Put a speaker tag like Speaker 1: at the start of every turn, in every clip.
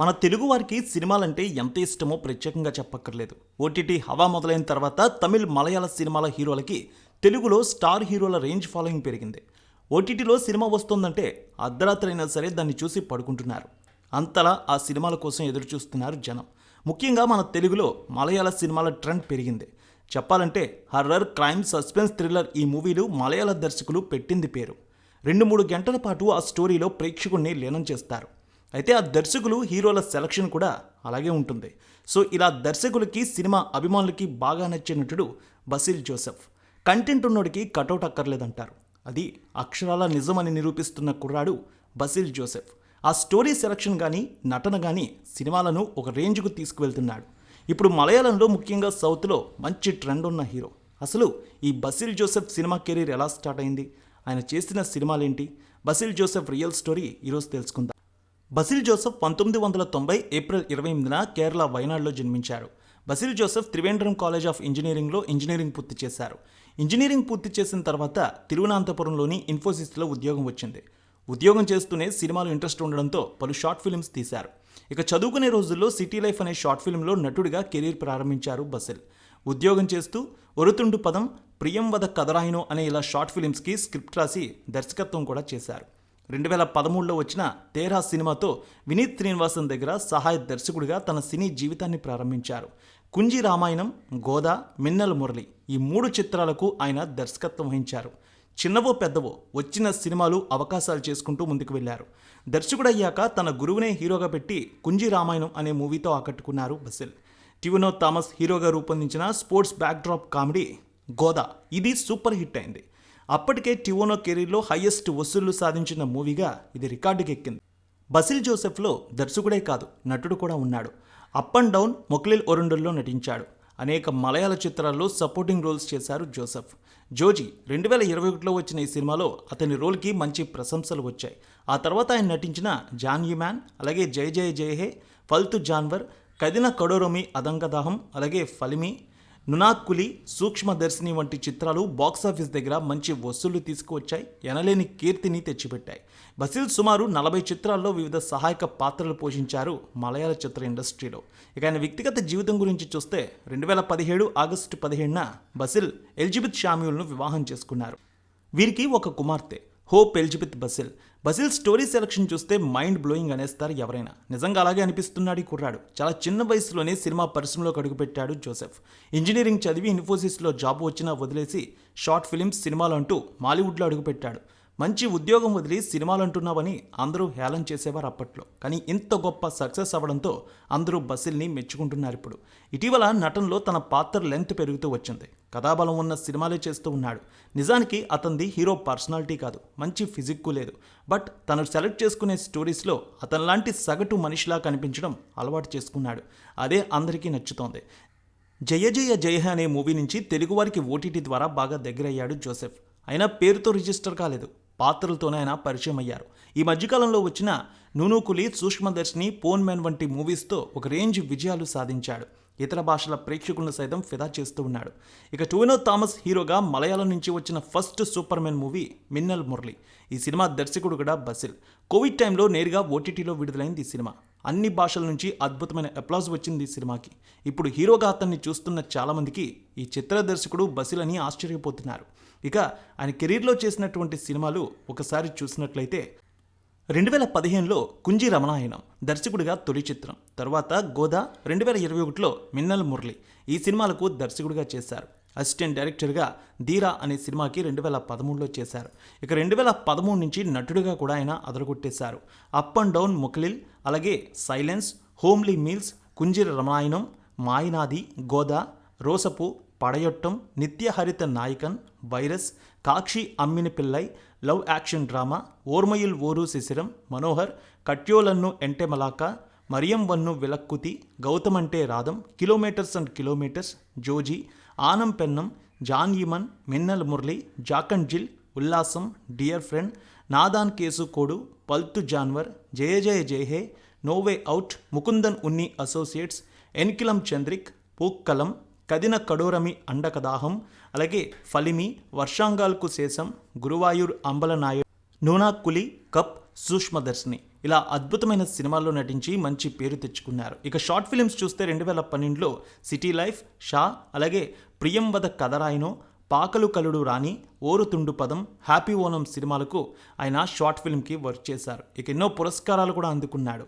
Speaker 1: మన తెలుగు వారికి సినిమాలంటే ఎంత ఇష్టమో ప్రత్యేకంగా చెప్పక్కర్లేదు. ఓటీటీ హవా మొదలైన తర్వాత తమిళ్ మలయాళ సినిమాల హీరోలకి తెలుగులో స్టార్ హీరోల రేంజ్ ఫాలోయింగ్ పెరిగింది. ఓటీటీలో సినిమా వస్తుందంటే అర్ధరాత్రి అయినా సరే దాన్ని చూసి పడుకుంటున్నారు. అంతలా ఆ సినిమాల కోసం ఎదురు చూస్తున్నారు జనం. ముఖ్యంగా మన తెలుగులో మలయాళ సినిమాల ట్రెండ్ పెరిగింది. చెప్పాలంటే హర్రర్ క్రైమ్ సస్పెన్స్ థ్రిల్లర్ ఈ మూవీలు మలయాళ దర్శకులు పెట్టింది పేరు. రెండు మూడు గంటల పాటు ఆ స్టోరీలో ప్రేక్షకుణ్ణి లీనం చేస్తారు. అయితే ఆ దర్శకులు హీరోల సెలక్షన్ కూడా అలాగే ఉంటుంది. సో ఇలా దర్శకులకి సినిమా అభిమానులకి బాగా నచ్చే నటుడు బసిల్ జోసెఫ్. కంటెంట్ ఉన్నోడికి కటౌట్ అక్కర్లేదంటారు. అది అక్షరాల నిజమని నిరూపిస్తున్న కుర్రాడు బసిల్ జోసెఫ్. ఆ స్టోరీ సెలక్షన్ కానీ నటన కానీ సినిమాలను ఒక రేంజ్కు తీసుకువెళ్తున్నాడు. ఇప్పుడు మలయాళంలో ముఖ్యంగా సౌత్లో మంచి ట్రెండ్ ఉన్న హీరో. అసలు ఈ బసిల్ జోసెఫ్ సినిమా కెరీర్ ఎలా స్టార్ట్ అయింది? ఆయన చేసిన సినిమాలేంటి? బసిల్ జోసెఫ్ రియల్ స్టోరీ ఈరోజు తెలుసుకుందాం. బసిల్ జోసెఫ్ పంతొమ్మిది వందల తొంభై ఏప్రిల్ ఇరవై ఎనిమిదిన కేరళ వయనాడులో జన్మించారు. బసిల్ జోసెఫ్ త్రివేంద్రం కాలేజ్ ఆఫ్ ఇంజనీరింగ్లో ఇంజనీరింగ్ పూర్తి చేశారు. ఇంజనీరింగ్ పూర్తి చేసిన తర్వాత తిరువనంతపురంలోని ఇన్ఫోసిస్లో ఉద్యోగం వచ్చింది. ఉద్యోగం చేస్తూనే సినిమాలు ఇంట్రెస్ట్ ఉండడంతో పలు షార్ట్ ఫిల్మ్స్ తీశారు. ఇక చదువుకునే రోజుల్లో సిటీ లైఫ్ అనే షార్ట్ ఫిల్మ్లో నటుడిగా కెరీర్ ప్రారంభించారు బసిల్. ఉద్యోగం చేస్తూ ఒరుతుండు పదం ప్రియం వద కదరాయినో అనే ఇలా షార్ట్ ఫిలిమ్స్కి స్క్రిప్ట్ రాసి దర్శకత్వం కూడా చేశారు. రెండు వేల పదమూడులో వచ్చిన తేరా సినిమాతో వినీత్ శ్రీనివాసన్ దగ్గర సహాయ దర్శకుడిగా తన సినీ జీవితాన్ని ప్రారంభించారు. కుంజీ రామాయణం గోదా మిన్నల మురళి ఈ మూడు చిత్రాలకు ఆయన దర్శకత్వం వహించారు. చిన్నవో పెద్దవో వచ్చిన సినిమాలు అవకాశాలు చేసుకుంటూ ముందుకు వెళ్ళారు. దర్శకుడయ్యాక తన గురువునే హీరోగా పెట్టి కుంజీ రామాయణం అనే మూవీతో ఆకట్టుకున్నారు బసిల్. టివినో థామస్ హీరోగా రూపొందించిన స్పోర్ట్స్ బ్యాక్డ్రాప్ కామెడీ గోదా ఇది సూపర్ హిట్ అయింది. అప్పటికే టివోనో కెరీర్లో హైయెస్ట్ వసూళ్ళు సాధించిన మూవీగా ఇది రికార్డుకెక్కింది. బసిల్ జోసెఫ్లో దర్శకుడే కాదు నటుడు కూడా ఉన్నాడు. అప్ అండ్ డౌన్ మొక్లిల్ ఒరుండుల్లో నటించాడు. అనేక మలయాళ చిత్రాల్లో సపోర్టింగ్ రోల్స్ చేశారు జోసెఫ్. జోజీ రెండు వేల ఇరవై ఒకటిలో వచ్చిన ఈ సినిమాలో అతని రోల్కి మంచి ప్రశంసలు వచ్చాయి. ఆ తర్వాత ఆయన నటించిన జాన్ మ్యాన్ అలాగే జయ జయ జయ హే ఫల్తు జాన్వర్ కదిన కడోరమి అదంగదాహం అలాగే ఫలిమి నునాక్కులి సూక్ష్మదర్శిని వంటి చిత్రాలు బాక్సాఫీస్ దగ్గర మంచి వసూళ్ళు తీసుకువచ్చాయి ఎనలేని కీర్తిని తెచ్చిపెట్టాయి. బసిల్ సుమారు నలభై చిత్రాల్లో వివిధ సహాయక పాత్రలు పోషించారు మలయాళ చిత్ర ఇండస్ట్రీలో. ఇక ఆయన వ్యక్తిగత జీవితం గురించి చూస్తే రెండు వేల పదిహేడు ఆగస్టు పదిహేడున బసిల్ ఎలిజబెత్ షామ్యూల్ను వివాహం చేసుకున్నారు. వీరికి ఒక కుమార్తె. హోప్ ఎలిజబెత్ బసిల్. బసిల్ స్టోరీ సెలక్షన్ చూస్తే మైండ్ బ్లోయింగ్ అనేస్తారు ఎవరైనా. నిజంగా అలాగే అనిపిస్తున్నాడు ఈ కుర్రాడు. చాలా చిన్న వయసులోనే సినిమా పరిశ్రమలోకి అడుగుపెట్టాడు జోసెఫ్. ఇంజనీరింగ్ చదివి ఇన్ఫోసిస్లో జాబ్ వచ్చినా వదిలేసి షార్ట్ ఫిలిమ్స్ సినిమాలు అంటూ మాలీవుడ్లో అడుగుపెట్టాడు. మంచి ఉద్యోగం వదిలి సినిమాలు అంటున్నావని అందరూ హేళన చేసేవారు అప్పట్లో. కానీ ఇంత గొప్ప సక్సెస్ అవ్వడంతో అందరూ బసిల్ని మెచ్చుకుంటున్నారు ఇప్పుడు. ఇటీవల నటనలో తన పాత్ర లెంత్ పెరుగుతూ వచ్చింది. కథాబలం ఉన్న సినిమాలే చేస్తూ ఉన్నాడు. నిజానికి అతనిది హీరో పర్సనాలిటీ కాదు. మంచి ఫిజిక్కు లేదు. బట్ తను సెలెక్ట్ చేసుకునే స్టోరీస్లో అతనిలాంటి సగటు మనిషిలా కనిపించడం అలవాటు చేసుకున్నాడు. అదే అందరికీ నచ్చుతోంది. జయ జయ జయ అనే మూవీ నుంచి తెలుగువారికి ఓటీటీ ద్వారా బాగా దగ్గరయ్యాడు జోసెఫ్. అయినా పేరుతో రిజిస్టర్ కాలేదు. పాత్రలతోనే ఆయన పరిచయం అయ్యారు ఈ మధ్యకాలంలో వచ్చిన నూనూకులి సూక్ష్మదర్శిని పోన్ మ్యాన్ వంటి మూవీస్తో ఒక రేంజ్ విజయాలు సాధించాడు. ఇతర భాషల ప్రేక్షకులను సైతం ఫిదా చేస్తూ ఉన్నాడు. ఇక టూనో థామస్ హీరోగా మలయాళం నుంచి వచ్చిన first superman movie Minnal Murali. ఈ సినిమా దర్శకుడు కూడా బసిల్. కోవిడ్ టైంలో నేరుగా ఓటీటీలో విడుదలైంది ఈ సినిమా. అన్ని భాషల నుంచి అద్భుతమైన అప్లాజ్ వచ్చింది ఈ సినిమాకి. ఇప్పుడు హీరోగా అతన్ని చూస్తున్న చాలామందికి ఈ చిత్ర దర్శకుడు బసిల్ అని ఆశ్చర్యపోతున్నారు. ఇక ఆయన కెరీర్లో చేసినటువంటి సినిమాలు ఒకసారి చూసినట్లయితే రెండు వేల పదిహేనులో కుంజీ రమణాయణం దర్శకుడిగా తొలి చిత్రం తర్వాత గోదా రెండు వేల ఇరవై ఒకటిలో మిన్నల్ మురళి ఈ సినిమాలకు దర్శకుడిగా చేశారు. అసిస్టెంట్ డైరెక్టర్గా ధీరా అనే సినిమాకి రెండు వేల పదమూడులో చేశారు. ఇక రెండు వేల పదమూడు నుంచి నటుడిగా కూడా ఆయన అదరగొట్టేశారు. అప్ అండ్ డౌన్ ముఖలిల్ అలాగే silence homely meals Kunjiramayanam Mayanadhi Godha Rosapoo Padayottam Nithyaharitha Nayakan virus Kakshi Ammini Pillai love action drama Oormayil Oru Shishiram Manohar Kettiyolanu Ente Malakha Mariyam Vannu Vilakkoothi Gauthamante Radham kilometres and kilometres Joji Aanum Pennum Jan Eman Minnal Murali Jack and Jill Ullasam dear friend Nnathaan case Kodu Palthu Janwar Jaya Jaya Jaya hey no way out Mukundan Unni associates Enkilum Chandrike Pookkalam Kadina Kadoramee Andakadaham అలాగే ఫలిమి వర్షాంగాల్కు శేషం Guruvayur అంబలనాయుడు నూనాకులి cup సూక్ష్మదర్శిని. ఇలా అద్భుతమైన సినిమాల్లో నటించి మంచి పేరు తెచ్చుకున్నారు. ఇక షార్ట్ ఫిలిమ్స్ చూస్తే రెండు వేల పన్నెండులో సిటీ లైఫ్ షా అలాగే ప్రియంవద కథరాయినో పాకలు కలుడు రాణి ఓరుతుండు పదం హ్యాపీ ఓనం సినిమాలకు ఆయన షార్ట్ ఫిల్మ్కి వర్క్ చేశారు. ఇక ఎన్నో పురస్కారాలు కూడా అందుకున్నాడు.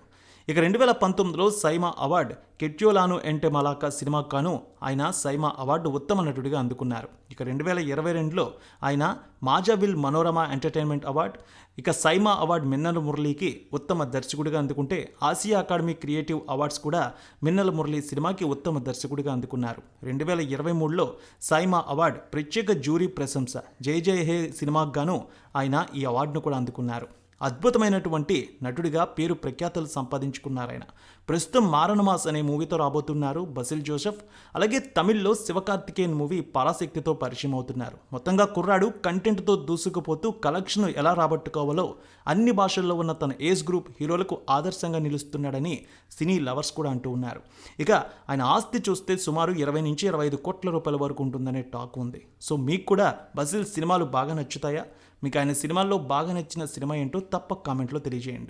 Speaker 1: ఇక రెండు వేల పంతొమ్మిదిలో సైమా అవార్డ్ కెట్యోలాను ఎంటే మలాకా సినిమాకాను ఆయన సైమా అవార్డు ఉత్తమ నటుడిగా అందుకున్నారు. ఇక రెండు వేల ఇరవై రెండులో ఆయన మాజావిల్ మనోరమ ఎంటర్టైన్మెంట్ అవార్డు ఇక సైమా అవార్డు మిన్నల మురళీకి ఉత్తమ దర్శకుడిగా అందుకుంటే ఆసియా అకాడమీ క్రియేటివ్ అవార్డ్స్ కూడా మిన్నల మురళి సినిమాకి ఉత్తమ దర్శకుడిగా అందుకున్నారు. రెండు వేల ఇరవై మూడులో సైమా అవార్డు ప్రత్యేక జ్యూరీ ప్రశంస జై జై హే సినిమాకు గాను ఆయన ఈ అవార్డును కూడా అందుకున్నారు. అద్భుతమైనటువంటి నటుడిగా పేరు ప్రఖ్యాతలు సంపాదించుకున్నారాయన. ప్రస్తుతం మారణమాస్ అనే మూవీతో రాబోతున్నారు బసిల్ జోసెఫ్. అలాగే తమిళ్ళో శివకార్తికేయన్ మూవీ పరాశక్తితో పరిచయం అవుతున్నారు మొత్తంగా కుర్రాడు కంటెంట్తో దూసుకుపోతూ కలెక్షన్ ఎలా రాబట్టుకోవాలో అన్ని భాషల్లో ఉన్న తన ఏజ్ గ్రూప్ హీరోలకు ఆదర్శంగా నిలుస్తున్నాడని సినీ లవర్స్ కూడా అంటూ ఉన్నారు. ఇక ఆయన ఆస్తి చూస్తే సుమారు ఇరవై నుంచి ఇరవై ఐదు కోట్ల రూపాయల వరకు ఉంటుందనే టాక్ ఉంది. సో మీకు కూడా బసిల్ సినిమాలు బాగా నచ్చుతాయా? మీకు ఆయన సినిమాల్లో బాగా నచ్చిన సినిమా ఏంటో తప్పక కామెంట్లో తెలియజేయండి.